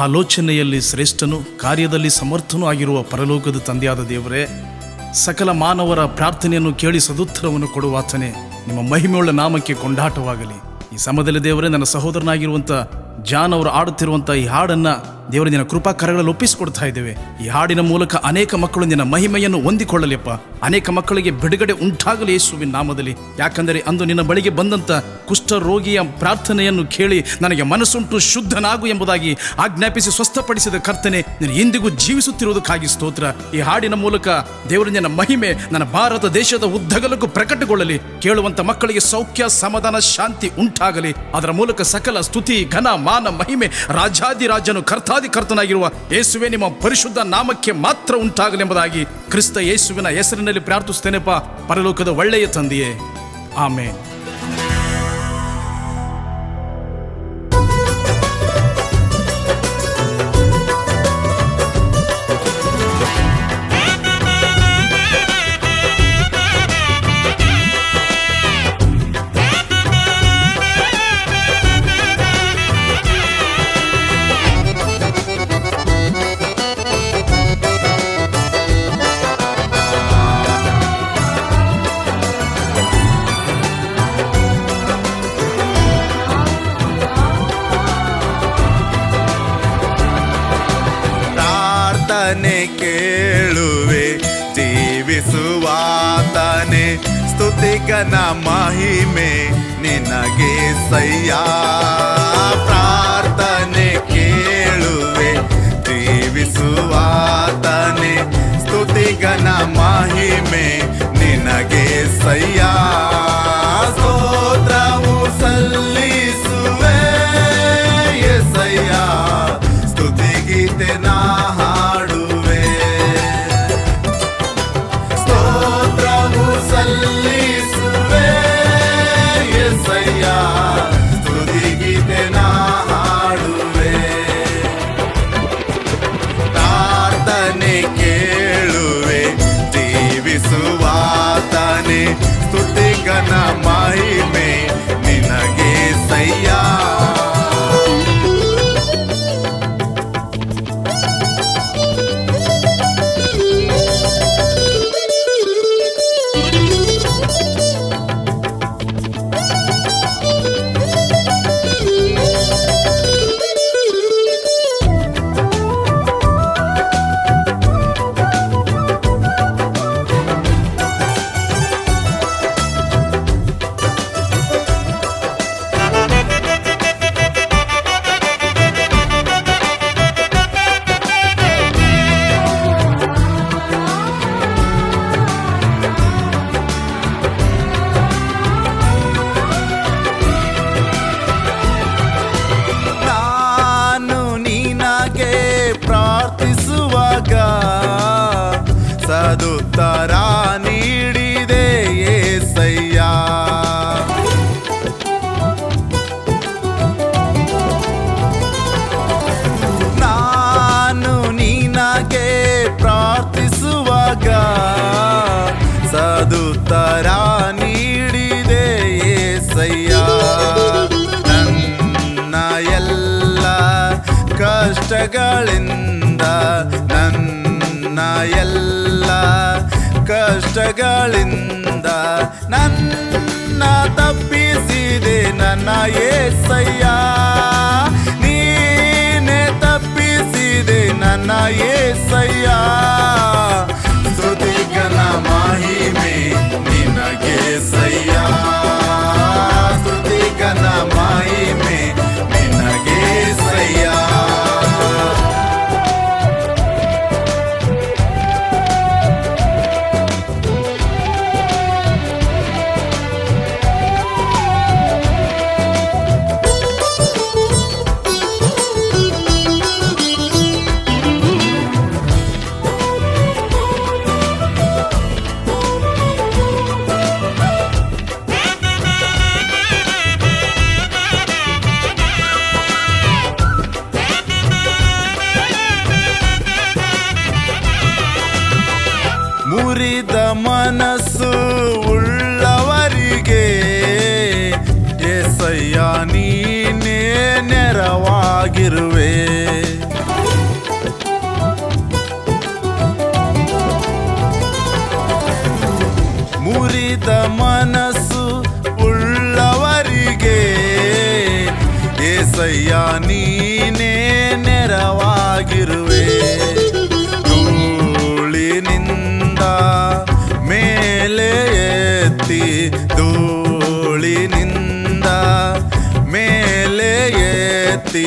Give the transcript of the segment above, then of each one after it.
ಆಲೋಚನೆಯಲ್ಲಿ ಶ್ರೇಷ್ಠನು, ಕಾರ್ಯದಲ್ಲಿ ಸಮರ್ಥನೂ ಆಗಿರುವ ಪರಲೋಕದ ತಂದೆಯಾದ ದೇವರೇ, ಸಕಲ ಮಾನವರ ಪ್ರಾರ್ಥನೆಯನ್ನು ಕೇಳಿ ಸದುತ್ತರವನ್ನು ಕೊಡುವ ಆತನೇ. ನಿಮ್ಮ ಮಹಿಮೆಯುಳ್ಳ ನಾಮಕ್ಕೆ ಕೊಂಡಾಟವಾಗಲಿ. ಈ ಸಮಯದಲ್ಲಿ ದೇವರೇ, ನನ್ನ ಸಹೋದರನಾಗಿರುವಂಥ ಜಾನ್ ಅವರು ಆಡುತ್ತಿರುವಂಥ ಈ ಹಾಡನ್ನ ದೇವರ ನಿನ್ನ ಕೃಪಾ ಕರಗಳಲ್ಲಿ ಒಪ್ಪಿಸಿಕೊಡ್ತಾ ಇದ್ದೇವೆ. ಈ ಹಾಡಿನ ಮೂಲಕ ಅನೇಕ ಮಕ್ಕಳು ನಿನ್ನ ಮಹಿಮೆಯನ್ನು ಹೊಂದಿಕೊಳ್ಳಲಿಪ್ಪ. ಅನೇಕ ಮಕ್ಕಳಿಗೆ ಬಿಡುಗಡೆ ಉಂಟಾಗಲಿ ಯೇಸುವಿನ ನಾಮದಲ್ಲಿ. ಯಾಕಂದರೆ ಅಂದು ನಿನ್ನ ಬಳಿಗೆ ಬಂದಂತ ಕುಷ್ಠ ರೋಗಿಯ ಪ್ರಾರ್ಥನೆಯನ್ನು ಕೇಳಿ ನನಗೆ ಮನಸ್ಸುಂಟು ಶುದ್ಧನಾಗು ಎಂಬುದಾಗಿ ಆಜ್ಞಾಪಿಸಿ ಸ್ವಸ್ಥಪಡಿಸಿದ ಕರ್ತನೆ, ನೀನು ಎಂದಿಗೂ ಜೀವಿಸುತ್ತಿರುವುದಕ್ಕಾಗಿ ಸ್ತೋತ್ರ. ಈ ಹಾಡಿನ ಮೂಲಕ ದೇವರ ನಿನ್ನ ಮಹಿಮೆ ನನ್ನ ಭಾರತ ದೇಶದ ಉದ್ದಗಲಕ್ಕೂ ಪ್ರಕಟಗೊಳ್ಳಲಿ. ಕೇಳುವಂತ ಮಕ್ಕಳಿಗೆ ಸೌಖ್ಯ, ಸಮಾಧಾನ, ಶಾಂತಿ ಉಂಟಾಗಲಿ. ಅದರ ಮೂಲಕ ಸಕಲ ಸ್ತುತಿ, ಘನ, ಮಾನ, ಮಹಿಮೆ ರಾಜಾದಿರಾಜನು ಕರ್ತಾದಿ ಕರ್ತನಾಗಿರುವ ಯೇಸುವೆ, ನಿಮ್ಮ ಪರಿಶುದ್ಧ ನಾಮಕ್ಕೆ ಮಾತ್ರ ಉಂಟಾಗಲೆಂಬುದಾಗಿ ಕ್ರಿಸ್ತ ಯೇಸುವಿನ ಹೆಸರಿನಲ್ಲಿ ಪ್ರಾರ್ಥಿಸ್ತೇನೆಪ್ಪ ಪರಲೋಕದ ಒಳ್ಳೆಯ ತಂದೆಯೇ. ಆಮೇನ್. ಪ್ರಾರ್ಥನೆ ಕೇಳುವೆ ಜೀವಿಸುವಾತನೆ. ಸ್ತುತಿಗನ ಮಹಿಮೆ ನಿನಗೆ ಸಯ್ಯ. ಪ್ರಾರ್ಥನೆ ಕೇಳುವೆ ಜೀವಿಸುವಾತನೆ. ಸ್ತುತಿಗನ ಮಹಿಮೆ ನಿನಗೆ ಸಯ್ಯ. ನೀಡಿದೆ ಏಸಯ್ಯ. ನನ್ನ ಎಲ್ಲ ಕಷ್ಟಗಳಿಂದ, ನನ್ನ ಎಲ್ಲ ಕಷ್ಟಗಳಿಂದ ನನ್ನ ತಪ್ಪಿಸಿದೆ ನನ್ನ ಏಸಯ್ಯ. ನೀನೆ ತಪ್ಪಿಸಿದೆ ನನ್ನ ಏಸಯ್ಯ ಕಾದಿರುವೆ ಮುರಿದ ಮನಸ್ಸು ಉಳ್ಳವರಿಗೆ ಏಸಯ್ಯ ನೀನೇ ನೆರವಾಗಿರುವೆ. ಧೂಳಿನಿಂದ ಮೇಲೆ ಎತ್ತಿ ಧೂಳಿನಿಂದ ಮೇಲೆ ಎತ್ತಿ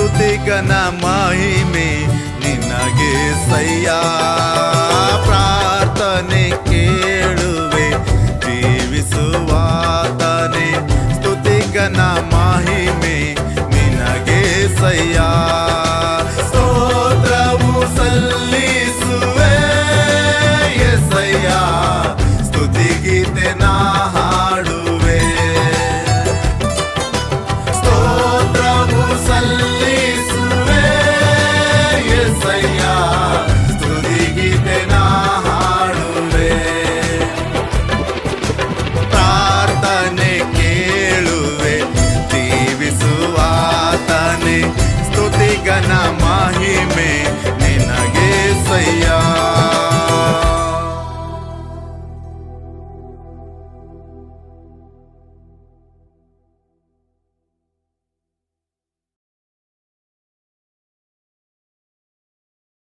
ಸ್ತುತಿಗನ ಮಹಿಮೆ ನಿನಗೆ ಸಯ್ಯ. ಪ್ರಾರ್ಥನೆ ಕೇಳುವೆ, ಜೀವಿಸುವಾತನೆ. ಸ್ತುತಿಗನ ಮಹಿಮೆ ನಿನಗೆ ಸಯ್ಯ. ಸ್ತೋತ್ರವು ಸಲ್ಲಿಸುವೆ ಸಯ್ಯ ಸ್ತುತಿಗೀತೆ ನಾ